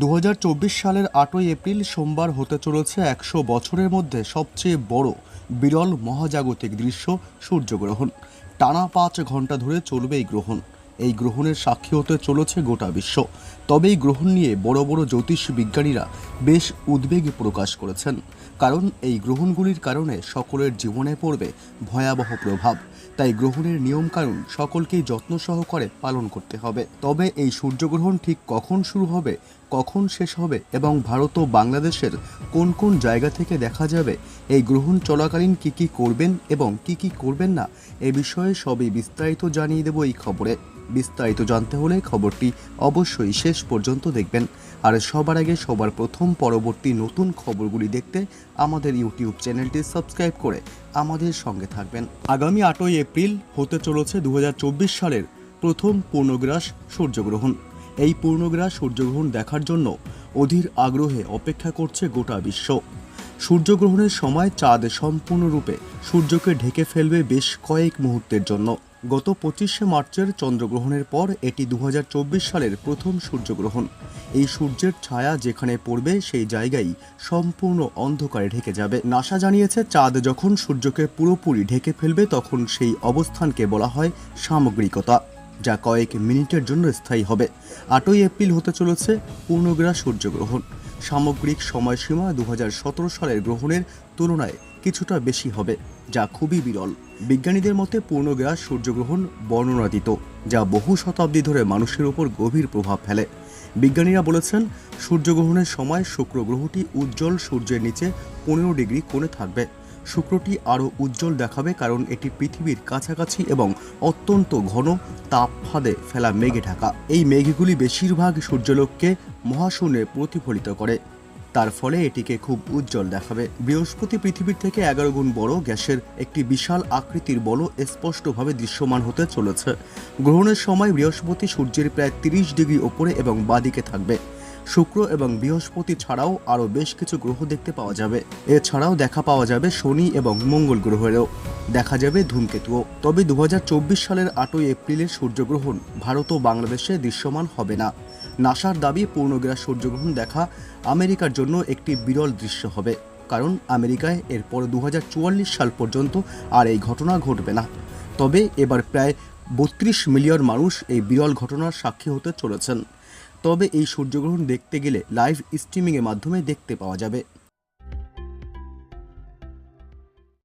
দু হাজার চব্বিশ সালের আটই এপ্রিল সোমবার হতে চলেছে একশো বছরের মধ্যে সবচেয়ে বড় বিরল মহাজাগতিক দৃশ্য সূর্যগ্রহণ। টানা পাঁচ ঘণ্টা ধরে চলবে এই গ্রহণ। এই গ্রহণের সাক্ষী হতে চলেছে গোটা বিশ্ব। তবে এই গ্রহণ নিয়ে বড় বড় জ্যোতিষ বিজ্ঞানীরা বেশ উদ্বেগ প্রকাশ করেছেন। কারণ এই গ্রহণগুলির কারণে সকলের জীবনে পড়বে ভয়াবহ প্রভাব। তাই গ্রহণের নিয়মকানুন সকলকেই যত্ন সহকারে পালন করতে হবে। তবে এই সূর্যগ্রহণ ঠিক কখন শুরু হবে, কখন শেষ হবে এবং ভারত ও বাংলাদেশের কোন কোন জায়গা থেকে দেখা যাবে, এই গ্রহণ চলাকালীন কি কি করবেন এবং কি কি করবেন না, এ বিষয়ে সবই বিস্তারিত জানিয়ে দেব এই খবরে। বিস্তারিত জানতে হলে খবরটি অবশ্যই শেষ পর্যন্ত দেখবেন। আর সবার আগে সবার প্রথম পরবর্তী নতুন খবরগুলি দেখতে আমাদের ইউটিউব চ্যানেলটি সাবস্ক্রাইব করে আমাদের সঙ্গে থাকবেন। আগামী আটই এপ্রিল হতে চলেছে দু হাজার চব্বিশ সালের প্রথম পূর্ণগ্রাস সূর্যগ্রহণ। এই পূর্ণগ্রাস সূর্যগ্রহণ দেখার জন্য অধীর আগ্রহে অপেক্ষা করছে গোটা বিশ্ব। সূর্যগ্রহণের সময় চাঁদ সম্পূর্ণরূপে সূর্যকে ঢেকে ফেলবে বেশ কয়েক মুহূর্তের জন্য। গত পঁচিশে মার্চের চন্দ্রগ্রহণের পর এটি দু হাজার চব্বিশ সালের প্রথম সূর্যগ্রহণ। এই সূর্যের ছায়া যেখানে পড়বে, সেই জায়গায় সম্পূর্ণ অন্ধকারে ঢেকে যাবে। নাসা জানিয়েছে, চাঁদ যখন সূর্যকে পুরোপুরি ঢেকে ফেলবে, তখন সেই অবস্থানকে বলা হয় সামগ্রিকতা, যা কয়েক মিনিটের জন্য স্থায়ী হবে। আটই এপ্রিল হতে চলেছে পূর্ণগ্রাস সূর্যগ্রহণ। সামগ্রিক সময়সীমা দু হাজার সতেরো সালের গ্রহণের তুলনায় কিছুটা বেশি হবে, যা খুবই বিরল। বিজ্ঞানীদের মতে পূর্ণগ্রাস সূর্যগ্রহণ বর্ণনাতীত, যা বহু শতাব্দী ধরে মানুষের উপর গভীর প্রভাব ফেলে। বিজ্ঞানীরা বলেছেন, সূর্যগ্রহণের সময় শুক্র গ্রহটি উজ্জ্বল সূর্যের নিচে পনেরো ডিগ্রি কোণে থাকবে। শুক্রটি আরও উজ্জ্বল দেখাবে কারণ এটি পৃথিবীর কাছাকাছি এবং অত্যন্ত ঘন তাপ ফাঁদে ফেলা মেঘে ঢাকা। এই মেঘগুলি বেশিরভাগ সূর্যলোককে মহাশূন্যে প্রতিফলিত করে। তার ফলে এটিকে খুব উজ্জ্বল দেখাবে। বৃহস্পতি পৃথিবীর থেকে এগারো গুণ বড় গ্যাসের একটি বিশাল আকৃতির বল স্পষ্টভাবে দৃশ্যমান হতে চলেছে। গ্রহণের সময় বৃহস্পতি সূর্যের প্রায় তিরিশ ডিগ্রি ওপরে এবং বাদিকে থাকবে। শুক্র এবং বৃহস্পতি ছাড়াও আরও বেশ কিছু গ্রহ দেখতে পাওয়া যাবে। এছাড়াও দেখা পাওয়া যাবে শনি এবং মঙ্গল গ্রহেরও। দেখা যাবে ধূমকেতুও। তবে দু হাজার চব্বিশ সালের আটই এপ্রিলের সূর্যগ্রহণ ভারত ও বাংলাদেশে দৃশ্যমান হবে না। নাসার দাবি পূর্ণগ্রাস সূর্যগ্রহণ দেখা আমেরিকার জন্য একটি বিরল দৃশ্য হবে, কারণ আমেরিকায় এরপর দু হাজার চুয়াল্লিশ সাল পর্যন্ত আর এই ঘটনা ঘটবে না। তবে এবার প্রায় বত্রিশ মিলিয়ন মানুষ এই বিরল ঘটনার সাক্ষী হতে চলেছেন। তবে এই সূর্যগ্রহণ দেখতে গেলে লাইভ স্ট্রিমিংয়ের মাধ্যমে দেখতে পাওয়া যাবে।